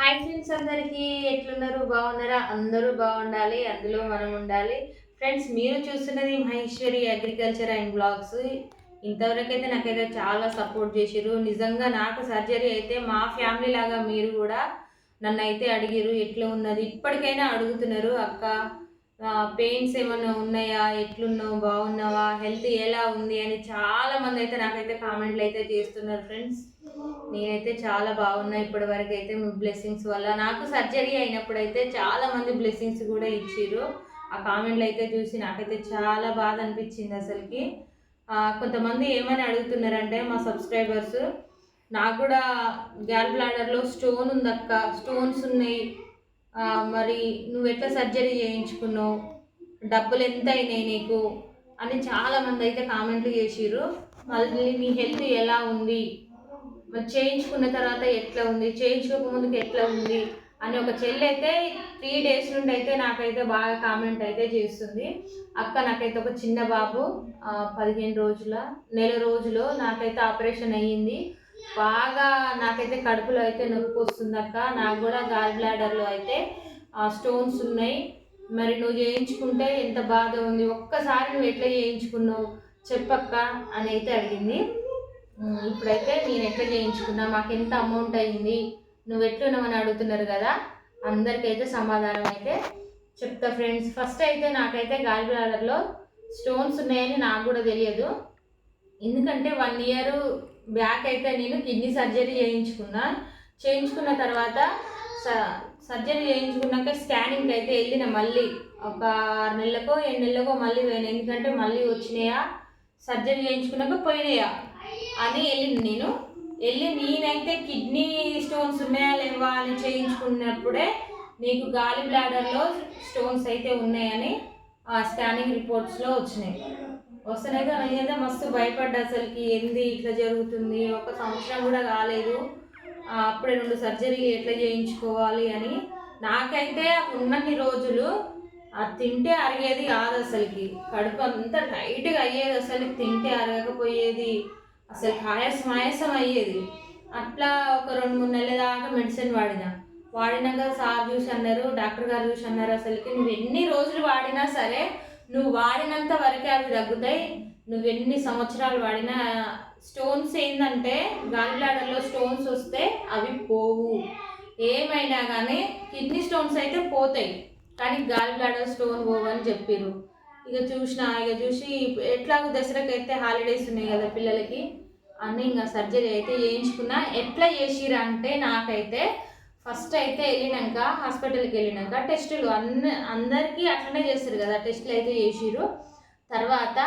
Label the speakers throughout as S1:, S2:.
S1: Hi friends అందరికీ ఎట్లున్నారు? బాగున్నారా? అందరూ బాగుండాలి. అందులో మనం ఉండాలి. ఫ్రెండ్స్ మీరు చూస్తున్నది మహేశ్వరి అగ్రికల్చర్ అండ్ బ్లాగ్స్. ఇంతవరకు అయితే నాకైతే చాలా సపోర్ట్ చేసిరు నిజంగా నాకు సర్జరీ అయితే మా ఫ్యామిలీ లాగా మీరు కూడా నన్ను అయితే అడిగిరు ఎట్లా ఉన్నది? ఇప్పటికైనా అడుగుతున్నారు అక్క. పెయిన్స్ ఏమైనా ఉన్నాయా? ఎట్లున్నావు? బాగున్నావా? హెల్త్ ఎలా ఉంది? అని చాలా మంది అయితే నాకైతే కామెంట్లు అయితే చేస్తున్నారు ఫ్రెండ్స్ నేనైతే చాలా బాగున్నా. ఇప్పటి వరకు అయితే మీ బ్లెస్సింగ్స్ వల్ల. నాకు సర్జరీ అయినప్పుడు అయితే చాలా మంది బ్లెస్సింగ్స్ కూడా ఇచ్చారు ఆ కామెంట్లు అయితే చూసి నాకైతే చాలా బాధ అనిపించింది అసలుకి. కొంతమంది ఏమని అడుగుతున్నారంటే మా సబ్స్క్రైబర్స్ నాకు కూడా గ్యాల్ బ్లాడర్లో స్టోన్ ఉందక్క. స్టోన్స్ ఉన్నాయి. మరి నువ్వు ఎట్లా సర్జరీ చేయించుకున్నావు? డబ్బులు ఎంత అయినాయి నీకు? అని చాలా మంది అయితే కామెంట్లు చేసిర్రు. మళ్ళీ నీ హెల్త్ ఎలా ఉంది? మరి చేయించుకున్న తర్వాత ఎట్లా ఉంది? చేయించుకోక ముందుకు ఎట్లా ఉంది? అని ఒక చెల్లి అయితే త్రీ డేస్ నుండి అయితే నాకైతే బాగా కామెంట్ అయితే చేస్తుంది. అక్క నాకైతే ఒక చిన్న బాబు పదిహేను రోజుల నెల రోజులు నాకైతే ఆపరేషన్ అయ్యింది. బాగా నాకైతే కడుపులో అయితే నొప్పి వస్తుందక్క నాకు కూడా గాల్ బ్లాడర్లో అయితే స్టోన్స్ ఉన్నాయి. మరి నువ్వు చేయించుకుంటే ఎంత బాధ ఉంది? ఒక్కసారి నువ్వు ఎట్లా చేయించుకున్నావు చెప్పక్క అని అయితే అడిగింది. ఇప్పుడైతే నేను ఎట్లా చేయించుకున్నా? మాకు ఎంత అమౌంట్ అయింది? నువ్వు ఎట్లున్నావని అడుగుతున్నారు కదా? అందరికైతే సమాధానం అయితే చెప్తా ఫ్రెండ్స్ ఫస్ట్ అయితే నాకైతే గాలి బ్లాడర్లో స్టోన్స్ ఉన్నాయని నాకు కూడా తెలియదు. ఎందుకంటే వన్ ఇయర్ బ్యాక్ అయితే నేను కిడ్నీ సర్జరీ చేయించుకున్నా. చేయించుకున్న తర్వాత స- సర్జరీ చేయించుకున్నాక స్కానింగ్కి అయితే వెళ్ళిన మళ్ళీ ఒక ఆరు నెలలకో ఏడు నెలలకో మళ్ళీ పోయినా. ఎందుకంటే మళ్ళీ వచ్చినాయా? సర్జరీ చేయించుకున్నాక పోయినాయా? అని వెళ్ళింది నేను. వెళ్ళి నేనైతే కిడ్నీ స్టోన్స్ ఉన్నాయా లేవా అని చేయించుకున్నప్పుడే నీకు గాలి బ్లాడర్లో స్టోన్స్ అయితే ఉన్నాయని ఆ స్కానింగ్ రిపోర్ట్స్లో వచ్చినాయి. వస్తున్నాయితే నేనైతే మస్తు భయపడ్డా అసలుకి ఏంది ఇట్లా జరుగుతుంది? ఒక సంవత్సరం కూడా కాలేదు. అప్పుడే రెండు సర్జరీ ఎట్లా చేయించుకోవాలి అని. నాకైతే ఉన్నన్ని రోజులు అది తింటే అరిగేది కాదు అసలుకి. కడుపు అంతా టైట్గా అయ్యేది అసలు. తింటే అరగకపోయేది. అసలు ఆయాసం ఆయాసం అయ్యేది. అట్లా ఒక రెండు మూడు నెలల దాకా మెడిసిన్ వాడినా. వాడినాక సార్ చూసి అన్నారు డాక్టర్ గారు చూసి అన్నారు అసలుకి. నువ్వు ఎన్ని రోజులు వాడినా సరే నువ్వు వాడినంత వరకే అవి తగ్గుతాయి. నువ్వు ఎన్ని సంవత్సరాలు వాడినా స్టోన్స్ ఏంటంటే గాలిబ్లాడర్లో స్టోన్స్ వస్తే అవి పోవు. ఏమైనా కానీ కిడ్నీ స్టోన్స్ అయితే పోతాయి. కానీ గాలిబ్లాడర్ స్టోన్ పోవని చెప్పారు ఇక చూసిన ఇక చూసి ఎట్లాగో దసరాకి అయితే హాలిడేస్ ఉన్నాయి కదా పిల్లలకి. అన్నీ ఇంకా సర్జరీ అయితే చేయించుకున్నా. ఎట్లా చేసిరు అంటే నాకైతే ఫస్ట్ అయితే వెళ్ళినాక హాస్పిటల్కి వెళ్ళినాక టెస్టులు అన్న అందరికీ అట్లనే చేస్తారు కదా టెస్టులు అయితే చేసిరు తర్వాత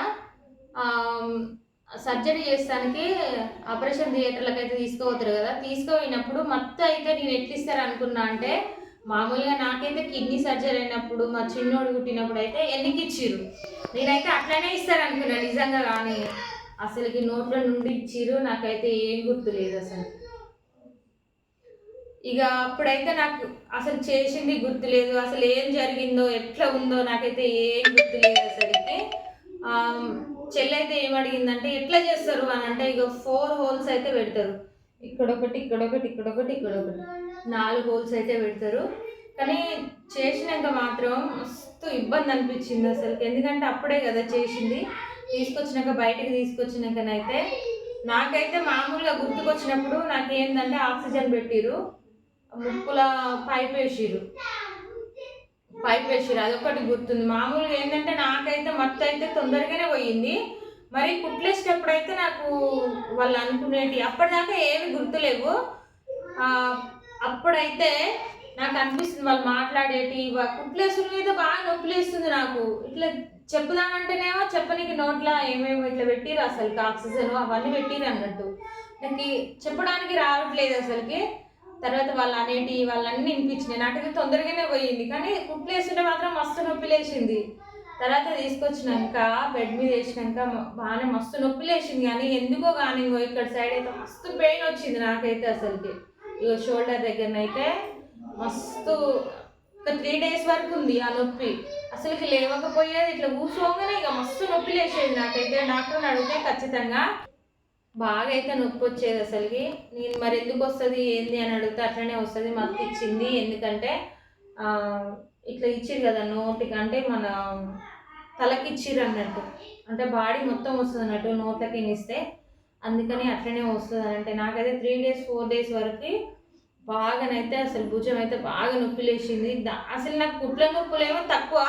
S1: సర్జరీ చేస్తానికి ఆపరేషన్ థియేటర్లకు అయితే తీసుకోవచ్చు కదా తీసుకుపోయినప్పుడు మొత్తం అయితే నేను ఎట్లా ఇస్తారు అనుకున్నా అంటే మామూలుగా నాకైతే కిడ్నీ సర్జరీ అయినప్పుడు మా చిన్నోడు పుట్టినప్పుడు అయితే ఎన్నికి ఇచ్చిర్రు నేనైతే అట్లనే ఇస్తారు అనుకున్నా నిజంగా కానీ. అసలుకి నోట్ల నుండి ఇచ్చిర్రు నాకైతే ఏం గుర్తులేదు అసలు. ఇక అప్పుడైతే నాకు అసలు చేసింది గుర్తులేదు. అసలు ఏం జరిగిందో ఎట్లా ఉందో నాకైతే ఏం గుర్తులేదు అయితే చెల్లి అయితే ఏమడిగిందంటే ఎట్లా చేస్తారు? అని అంటే ఇక ఫోర్ హోల్స్ అయితే పెడతారు. ఇక్కడొకటి ఇక్కడొకటి ఇక్కడొకటి ఇక్కడొకటి. నాలుగు హోల్స్ అయితే పెడతారు. కానీ చేసినాక మాత్రం మస్తు ఇబ్బంది అనిపించింది అసలు ఎందుకంటే అప్పుడే కదా చేసింది. తీసుకొచ్చినాక బయటకు తీసుకొచ్చినాకనైతే నాకైతే మామూలుగా గుర్తుకొచ్చినప్పుడు నాకు ఏంటంటే ఆక్సిజన్ పెట్టిరు ముక్కుల పైప్ వేసిరు పైప్ వేసిరు అదొకటి గుర్తుంది. మామూలుగా ఏంటంటే నాకైతే మత్తు అయితే తొందరగానే పోయింది. మరి కుట్లేసేటప్పుడు అయితే నాకు వాళ్ళు అనుకునేటి అప్పటిదాకా ఏమి గుర్తులేవు. అప్పుడైతే నాకు అనిపిస్తుంది వాళ్ళు మాట్లాడేటి. వా- అయితే మీద బాగా నొప్పిలేస్తుంది నాకు. ఇట్లా చెప్పుదామంటేనేమో చెప్పనికి నోట్లో ఏమేమి ఇట్లా పెట్టిరు అసలు ఆక్సిజన్ అవన్నీ పెట్టిరు అన్నట్టు. నాకు చెప్పడానికి రావట్లేదు అసలుకి. తర్వాత వాళ్ళు అనేటి వాళ్ళన్నీ వినిపించినాయి. నాకైతే తొందరగానే పోయింది. కానీ కుట్లేస్తుంటే మాత్రం మస్తు నొప్పి లేచింది. తర్వాత తీసుకొచ్చినాక బెడ్ మీద వేసినాక బాగానే మస్తు నొప్పి లేచింది. కానీ ఎందుకో కానీ ఇక్కడ సైడ్ అయితే మస్తు పెయిన్ వచ్చింది నాకైతే అసలుకి. ఇగో షోల్డర్ దగ్గరనైతే మస్తు ఒక త్రీ డేస్ వరకు ఉంది ఆ నొప్పి. అసలుకి లేవకపోయేది ఇట్లా కూర్చోగానే ఇక మస్తు నొప్పి లేచేది నాకైతే. డాక్టర్ని అడిగితే ఖచ్చితంగా బాగా అయితే నొప్పి వచ్చేది అసలుకి. నేను మరి ఎందుకు వస్తుంది ఏంది అని అడిగితే అట్లనే వస్తుంది మత్తు ఇచ్చింది. ఎందుకంటే ఇట్లా ఇచ్చిరు కదా నోటికి అంటే మన తలకి ఇచ్చిర్రు అన్నట్టు. అంటే బాడీ మొత్తం వస్తుంది అన్నట్టు నోట్లకి ఇస్తే అందుకని అట్లనే వస్తుంది అని అంటే నాకైతే త్రీ డేస్ ఫోర్ డేస్ వరకు బాగానైతే అసలు భుజం అయితే బాగా నొప్పి లేచింది. అసలు నాకు కుట్ల నొప్పులేమో తక్కువ.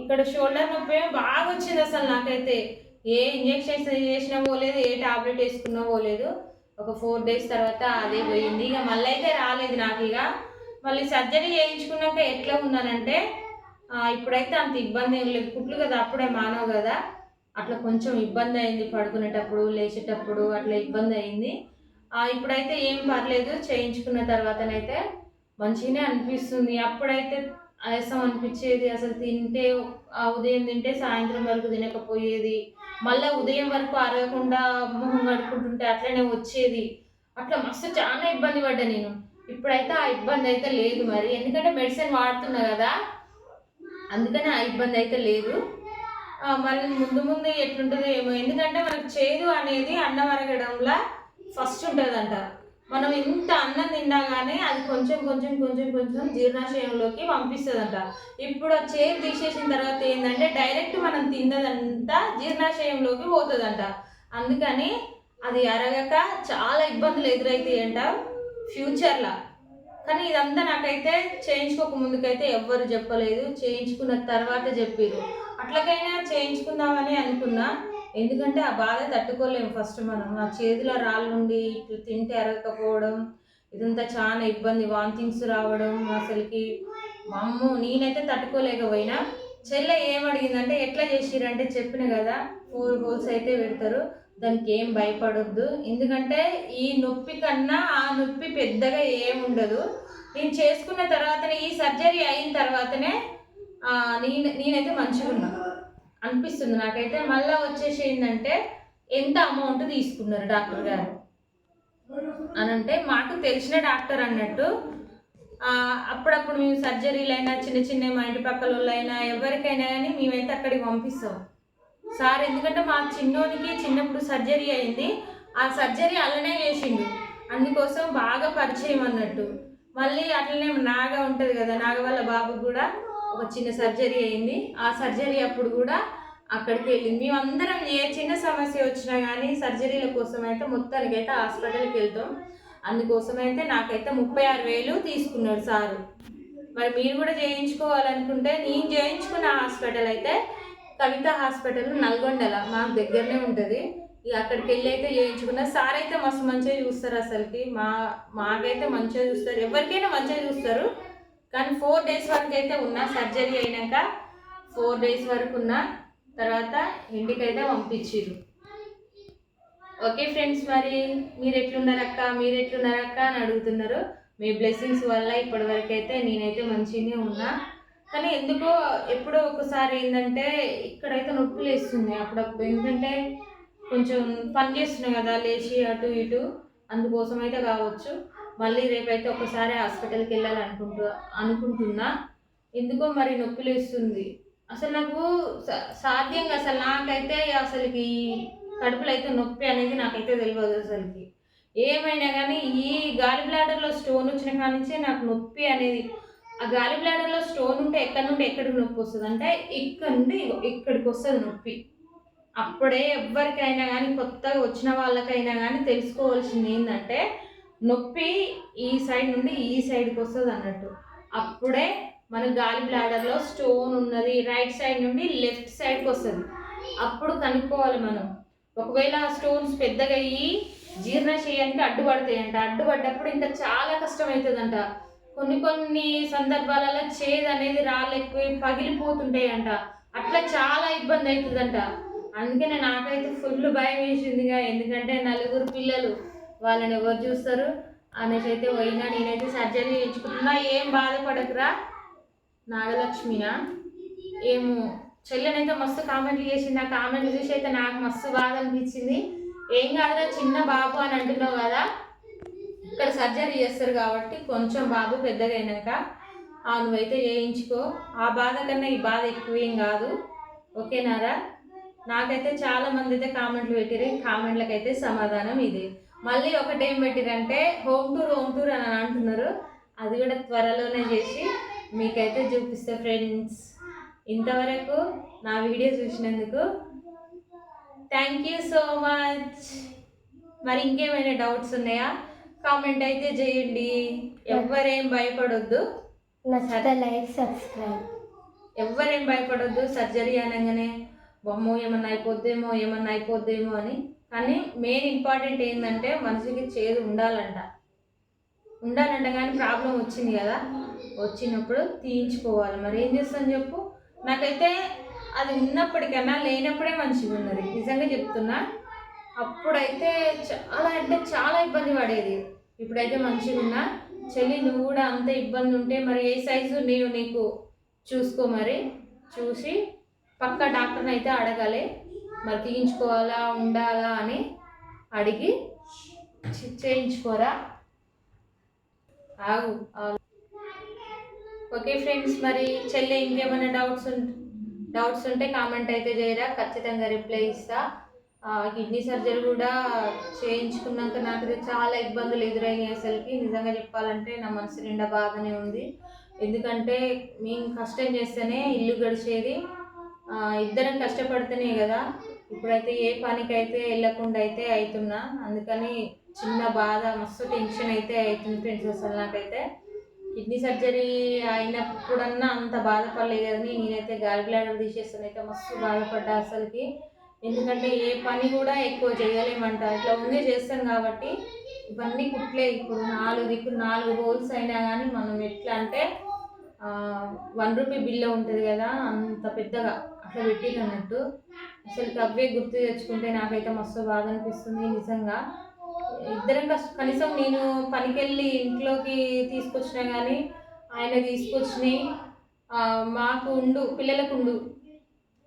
S1: ఇక్కడ షోల్డర్ నొప్పి ఏమో బాగా వచ్చింది అసలు నాకైతే. ఏ ఇంజెక్షన్స్ చేసినా పోలేదు ఏ టాబ్లెట్ వేసుకున్నా పోలేదు ఒక ఫోర్ డేస్ తర్వాత అదే పోయింది. ఇక మళ్ళీ అయితే రాలేదు నాకు ఇక. మళ్ళీ సర్జరీ చేయించుకున్నాక ఎట్లా ఉన్నానంటే ఇప్పుడైతే అంత ఇబ్బంది ఏం లేదు. కుట్లు కదా అప్పుడే మానవు కదా. అట్లా కొంచెం ఇబ్బంది అయింది పడుకునేటప్పుడు లేచేటప్పుడు అట్లా ఇబ్బంది అయింది. ఇప్పుడైతే ఏం పర్లేదు చేయించుకున్న తర్వాతనైతే మంచిగానే అనిపిస్తుంది. అప్పుడైతే ఆయాసం అనిపించేది. అసలు తింటే ఆ ఉదయం తింటే సాయంత్రం వరకు తినకపోయేది. మళ్ళీ ఉదయం వరకు అరగకుండా మొహం కడుక్కుంటుంటే అట్లనే వచ్చేది. అట్లా మస్తు చాలా ఇబ్బంది పడ్డా నేను. ఇప్పుడైతే ఆ ఇబ్బంది అయితే లేదు మరి. ఎందుకంటే మెడిసిన్ వాడుతున్నా కదా. అందుకని ఆ ఇబ్బంది అయితే లేదు. మళ్ళీ ముందు ముందు ఎట్లుంటుందో ఏమో. ఎందుకంటే మనకు చేదు అనేది అన్నం అరగడంలో ఫస్ట్ ఉంటుందంట. మనం ఇంత అన్నం తిన్నాగానే అది కొంచెం కొంచెం కొంచెం కొంచెం జీర్ణాశయంలోకి పంపిస్తుందంట. ఇప్పుడు ఆ చేదు తీసేసిన తర్వాత ఏంటంటే డైరెక్ట్ మనం తిన్నదంతా జీర్ణాశయంలోకి పోతుందంట. అందుకని అది అరగక చాలా ఇబ్బందులు ఎదురైతాయంట ఫ్యూచర్లో. కానీ ఇదంతా నాకైతే చేయించుకోక ముందుకైతే ఎవ్వరు చెప్పలేదు. చేయించుకున్న తర్వాత చెప్పారు అట్లకైనా చేయించుకుందామని అనుకున్నా. ఎందుకంటే ఆ బాధ తట్టుకోలేము ఫస్ట్ మనం. ఆ చేతిలో రాళ్ళుండి ఇట్లా తింటే ఎరగకపోవడం ఇదంతా చాలా ఇబ్బంది వాంతింగ్స్ రావడం అసలుకి. మా అమ్మ నేనైతే తట్టుకోలేకపోయినా. చెల్లె ఏమడిగిందంటే ఎట్లా చేసిరంటే చెప్పిన కదా ఫోర్ హోల్స్ అయితే పెడతారు దానికి ఏం భయపడొద్దు. ఎందుకంటే ఈ నొప్పి కన్నా ఆ నొప్పి పెద్దగా ఏముండదు నేను చేసుకున్న తర్వాతనే ఈ సర్జరీ అయిన తర్వాతనే నేను నేనైతే మంచిగా ఉన్నాను అనిపిస్తుంది నాకైతే. మళ్ళీ వచ్చేసి ఏంటంటే ఎంత అమౌంట్ తీసుకున్నారు డాక్టర్ గారు? అని అంటే మాకు తెలిసిన డాక్టర్ అన్నట్టు అప్పుడప్పుడు మేము సర్జరీలు అయినా చిన్న చిన్న మా ఇంటి పక్కల వాళ్ళైనా ఎవరికైనా కానీ మేమైతే అక్కడికి పంపిస్తాం. సార్ ఎందుకంటే మా చిన్నోనికి చిన్నప్పుడు సర్జరీ అయింది. ఆ సర్జరీ అలానే చేసిండు. అందుకోసం బాగా పరిచయం అన్నట్టు. మళ్ళీ అట్లనే నాగా ఉంటుంది కదా నాగ వాళ్ళ బాబు కూడా ఒక చిన్న సర్జరీ అయింది. ఆ సర్జరీ అప్పుడు కూడా అక్కడికి వెళ్ళింది. మేమందరం ఏ చిన్న సమస్య వచ్చినా కానీ సర్జరీల కోసం అయితే మొత్తానికి అయితే హాస్పిటల్కి వెళ్తాం. అందుకోసం అయితే నాకైతే ముప్పై ఆరు వేలు తీసుకున్నాడు సారు. మరి మీరు కూడా చేయించుకోవాలనుకుంటే నేను చేయించుకున్న హాస్పిటల్ అయితే కవిత హాస్పిటల్ నల్గొండల మాకు దగ్గరనే ఉంటుంది. ఇక అక్కడికి వెళ్ళి అయితే చేయించుకున్న సార్ అయితే మస్తు మంచిగా చూస్తారు అసలుకి. మా మాకైతే మంచిగా చూస్తారు. ఎవరికైనా మంచిగా చూస్తారు. కానీ ఫోర్ డేస్ వరకు అయితే ఉన్నా సర్జరీ అయినాక ఫోర్ డేస్ వరకు ఉన్నా తర్వాత ఇంటికైతే పంపించిర్రు. ఓకే ఫ్రెండ్స్ మరి మీరు ఎట్లున్నారక్క మీరు ఎట్లున్నారక్క అని అడుగుతున్నారు. మీ బ్లెస్సింగ్స్ వల్ల ఇప్పటి వరకు అయితే నేనైతే మంచిగానే ఉన్నా. కానీ ఎందుకో ఎప్పుడో ఒకసారి ఏంటంటే ఇక్కడైతే నొప్పి లేస్తుంది అప్పుడప్పుడు ఎందుకంటే కొంచెం పని చేస్తున్నాయి కదా లేచి అటు ఇటు. అందుకోసం అయితే కావచ్చు. మళ్ళీ రేపైతే ఒకసారి హాస్పిటల్కి వెళ్ళాలనుకుంటూ అనుకుంటున్నా. ఎందుకో మరి నొప్పులు ఇస్తుంది అసలు నాకు సాధ్యంగా అసలు నాకైతే అసలుకి ఈ కడుపులో అయితే నొప్పి అనేది నాకైతే తెలియదు అసలుకి. ఏమైనా కానీ ఈ గాలి బ్లాడర్లో స్టోన్ వచ్చిన కాడి నుంచి నాకు నొప్పి అనేది ఆ గాలి బ్లాడర్లో స్టోన్ ఉంటే ఎక్కడి నుండి ఎక్కడికి నొప్పి వస్తుంది? అంటే ఇక్కడ నుండి ఇక్కడికి వస్తుంది నొప్పి. అప్పుడే ఎవరికైనా కానీ కొత్తగా వచ్చిన వాళ్ళకైనా కానీ తెలుసుకోవాల్సింది ఏంటంటే నొప్పి ఈ సైడ్ నుండి ఈ సైడ్కి వస్తుంది అన్నట్టు. అప్పుడే మన గాలి బ్లాడర్లో స్టోన్ ఉన్నది రైట్ సైడ్ నుండి లెఫ్ట్ సైడ్కి వస్తుంది. అప్పుడు కనుక్కోవాలి మనం. ఒకవేళ స్టోన్స్ పెద్దగా అయ్యి జీర్ణశయానికి అడ్డుపడతాయంట. అడ్డుపడ్డప్పుడు ఇంకా చాలా కష్టమవుతుందంట కొన్ని కొన్ని సందర్భాలలో చేదు అనేది రాళ్ళు పగిలిపోతుంటాయంట. అట్లా చాలా ఇబ్బంది అవుతుందంట అందుకనే నాకైతే ఫుల్ భయం వేసిందిగా. ఎందుకంటే నలుగురు పిల్లలు. వాళ్ళని ఎవరు చూస్తారు? అనేసి అయితే పోయినా నేనైతే సర్జరీ చేయించుకుంటున్నా. ఏం బాధపడకురా? నాగలక్ష్మినా? ఏమో చెల్లెనైతే మస్తు కామెంట్లు చేసింది. ఆ కామెంట్లు చూసి అయితే నాకు మస్తు బాధ అనిపించింది. ఏం కాదురా చిన్న బాబు అని అంటున్నావు కదా? ఇక్కడ సర్జరీ చేస్తారు కాబట్టి కొంచెం బాబు పెద్దగా అయినాక. ఆ నువ్వైతే చేయించుకో. ఆ బాధ కన్నా ఈ బాధ ఎక్కువేం కాదు. ఓకేనారా? నాకైతే చాలా మంది అయితే కామెంట్లు పెట్టిరు కామెంట్లకైతే సమాధానం ఇది. మళ్ళీ ఒకటి ఏం పెట్టిరంటే హోమ్ టూర్ హోమ్ టూర్ అని అంటున్నారు. అది కూడా త్వరలోనే చేసి మీకైతే చూపిస్తా ఫ్రెండ్స్. ఇంతవరకు నా వీడియో చూసినందుకు థ్యాంక్ యూ సో మచ్. మరి ఇంకేమైనా డౌట్స్ ఉన్నాయా? కామెంట్ అయితే చేయండి. ఎవ్వరేం భయపడొద్దు.
S2: Like subscribe.
S1: ఎవ్వరేం భయపడొద్దు. సర్జరీ అనగానే బొమ్మో ఏమన్నా అయిపోద్దేమో ఏమన్నా అయిపోద్దేమో అని కానీ మెయిన్ ఇంపార్టెంట్ ఏంటంటే మనిషికి చేదు ఉండాలంట. ఉండాలంట కానీ ప్రాబ్లం వచ్చింది కదా. వచ్చినప్పుడు తీయించుకోవాలి. మరి ఏం చేస్తాను చెప్పు? నాకైతే అది ఉన్నప్పటికైనా లేనప్పుడే మంచిగా ఉన్నది. నిజంగా చెప్తున్నా. అప్పుడైతే చాలా అంటే చాలా ఇబ్బంది పడేది. ఇప్పుడైతే మంచిగా ఉన్నా చెల్లి నువ్వు కూడా అంత ఇబ్బంది ఉంటే మరి ఏ సైజు నీవు నీకు చూసుకో మరి. చూసి పక్క డాక్టర్ని అయితే అడగాలి. మరి తీయించుకోవాలా ఉండాలా అని అడిగి చేయించుకోరా? ఆగు ఓకే ఫ్రెండ్స్ మరి చెల్లి ఇంకేమైనా డౌట్స్ డౌట్స్ ఉంటే కామెంట్ అయితే చేయరా. ఖచ్చితంగా రిప్లై ఇస్తా. కిడ్నీ సర్జరీ కూడా చేయించుకున్నాక నాకు చాలా ఇబ్బందులు ఎదురైనాయి అసలుకి. నిజంగా చెప్పాలంటే నా మనసు నిండా బాధనే ఉంది. ఎందుకంటే మేము కష్టం చేస్తేనే ఇల్లు గడిచేది. ఇద్దరం కష్టపడితేనే కదా. ఇప్పుడైతే ఏ పనికైతే వెళ్ళకుండా అయితే అవుతున్నా అందుకని చిన్న బాధ మస్తు టెన్షన్ అయితే అవుతుంది ఫ్రెండ్స్ అసలు నాకైతే. కిడ్నీ సర్జరీ అయినప్పుడన్నా అంత బాధపడలేదు కానీ నేనైతే గాలి బ్లాడర్ తీసేస్తాను అయితే మస్తు బాధపడ్డా అసలుకి. ఎందుకంటే ఏ పని కూడా ఎక్కువ చేయలేమంట. ఇట్లా ఉండి చేస్తాం కాబట్టి ఇవన్నీ కుట్లే. ఇప్పుడు నాలుగు దిక్కు నాలుగు హోల్స్ అయినా కానీ మనం ఎట్లా అంటే వన్ రూపీ బిల్లు ఉంటుంది కదా అంత పెద్దగా. అట్లా పెట్టింది అన్నట్టు అసలు అవే గుర్తు తెచ్చుకుంటే నాకైతే మస్తు బాధ అనిపిస్తుంది నిజంగా. ఇద్దరం కష్ట కనీసం నేను పనికెళ్ళి ఇంట్లోకి తీసుకొచ్చినా కానీ ఆయన తీసుకొచ్చినాయి. మాకు ఉండు పిల్లలకు ఉండు.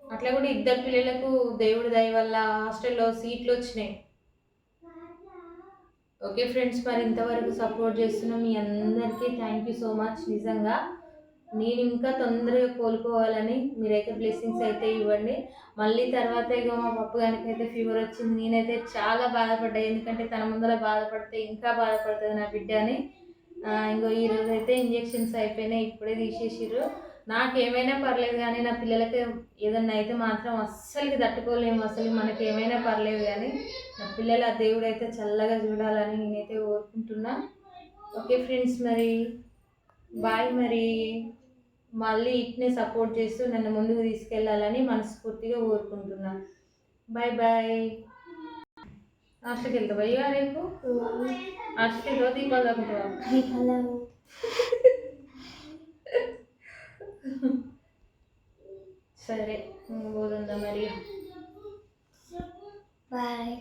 S1: అట్లా కూడా ఇద్దరు పిల్లలకు దేవుడి దయ వల్ల హాస్టల్లో సీట్లు వచ్చినాయి. ఓకే ఫ్రెండ్స్ మరి ఇంతవరకు సపోర్ట్ చేస్తున్న మీ అందరికీ థ్యాంక్ యూ సో మచ్ నిజంగా. నేను ఇంకా తొందరగా కోలుకోవాలని మీరైతే బ్లెస్సింగ్స్ అయితే ఇవ్వండి. మళ్ళీ తర్వాత ఇక మా పప్పు గారికి అయితే ఫీవర్ వచ్చింది. నేనైతే చాలా బాధపడ్డా. ఎందుకంటే తన ముందర బాధపడితే ఇంకా బాధపడుతుంది నా బిడ్డ అని ఇంకో ఈరోజు అయితే ఇంజెక్షన్స్ అయిపోయినాయి. ఇప్పుడే తీసేసిర్రు. నాకేమైనా పర్లేదు కానీ నా పిల్లలకి ఏదన్నా అయితే మాత్రం అస్సలు తట్టుకోలేము. అసలు మనకి ఏమైనా పర్లేదు కానీ నా పిల్లలు ఆ దేవుడు అయితే చల్లగా చూడాలని నేనైతే కోరుకుంటున్నా. ఓకే ఫ్రెండ్స్ మరి. బాయ్ మరి. మళ్ళీ ఇట్నే సపోర్ట్ చేస్తూ నన్ను ముందుకు తీసుకెళ్ళాలని మనస్ఫూర్తిగా కోరుకుంటున్నా. బాయ్ బాయ్ హాస్టల్కి వెళ్తా అయ్యా రేపు? హాస్టల్కి వెళ్తావు? దీపాలు తాగుతావా సరే పోతుందా మరి
S2: బాయ్